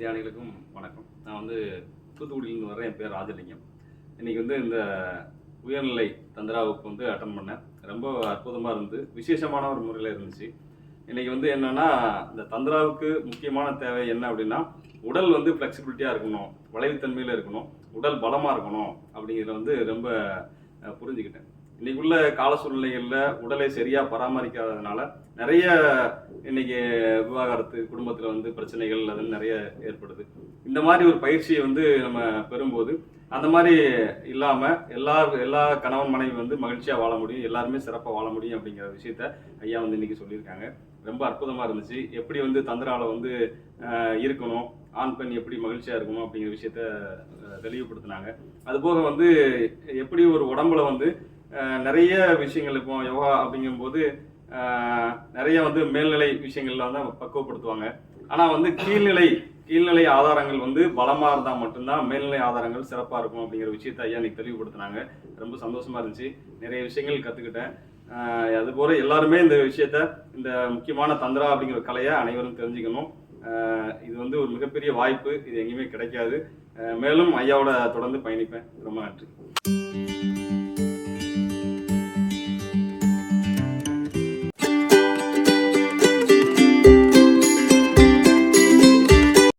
தியானிகளுக்கும் வணக்கம். நான் வந்து தூத்துக்குடியிலேருந்து வரேன் என் பேர் ராஜலிங்கம். இன்னைக்கு வந்து இந்த உயர்நிலை தந்திரா வகுப்பு வந்து அட்டன் பண்ணேன். ரொம்ப அற்புதமாக இருந்து விசேஷமான ஒரு முறையில் இருந்துச்சு. இன்னைக்கு வந்து என்னென்னா இந்த தந்திராவுக்கு முக்கியமான தேவை என்ன அப்படின்னா உடல் வந்து ஃப்ளெக்சிபிலிட்டியாக இருக்கணும் வளைவுத்தன்மையில் இருக்கணும் உடல் பலமாக இருக்கணும் அப்படிங்கிறத வந்து ரொம்ப புரிஞ்சுக்கிட்டேன். இன்னைக்கு உள்ள கால சூழ்நிலைகளில் உடலை சரியாக பராமரிக்காததுனால நிறைய இன்னைக்கு விவாகரத்து குடும்பத்தில் வந்து பிரச்சனைகள் அது நிறைய ஏற்படுது. இந்த மாதிரி ஒரு பயிற்சியை வந்து நம்ம பெறும்போது அந்த மாதிரி இல்லாமல் எல்லா எல்லா கணவன் மனைவி வந்து மகிழ்ச்சியாக வாழ முடியும் எல்லாருமே சிறப்பாக வாழ முடியும் அப்படிங்கிற விஷயத்த ஐயா வந்து இன்னைக்கு சொல்லியிருக்காங்க. ரொம்ப அற்புதமாக இருந்துச்சு. எப்படி வந்து தந்திரால வந்து இருக்கணும் ஆண் பெண் எப்படி மகிழ்ச்சியாக இருக்கணும் அப்படிங்கிற விஷயத்த ஆஹ், தெளிவுபடுத்தினாங்க. அதுபோக வந்து எப்படி ஒரு உடம்புல வந்து நிறைய விஷயங்கள் இப்போ யோகா அப்படிங்கும்போது நிறைய வந்து மேல்நிலை விஷயங்கள்ல வந்து பக்குவப்படுத்துவாங்க. ஆனால் வந்து கீழ்நிலை கீழ்நிலை ஆதாரங்கள் வந்து பலமாக இருந்தால் மட்டும்தான் மேல்நிலை ஆதாரங்கள் சிறப்பாக இருக்கும் அப்படிங்கிற விஷயத்தை ஐயா இன்னைக்கு தெளிவுபடுத்தினாங்க. ரொம்ப சந்தோஷமா இருந்துச்சு. நிறைய விஷயங்கள் கற்றுக்கிட்டேன் அதுபோல் எல்லாருமே இந்த விஷயத்த இந்த முக்கியமான தந்திரா அப்படிங்கிற கலையை அனைவரும் தெரிஞ்சுக்கணும். இது வந்து ஒரு மிகப்பெரிய வாய்ப்பு. இது எங்கேயுமே கிடைக்காது. மேலும் ஐயாவோட தொடர்ந்து பயணிப்பேன். ரொம்ப நன்றி.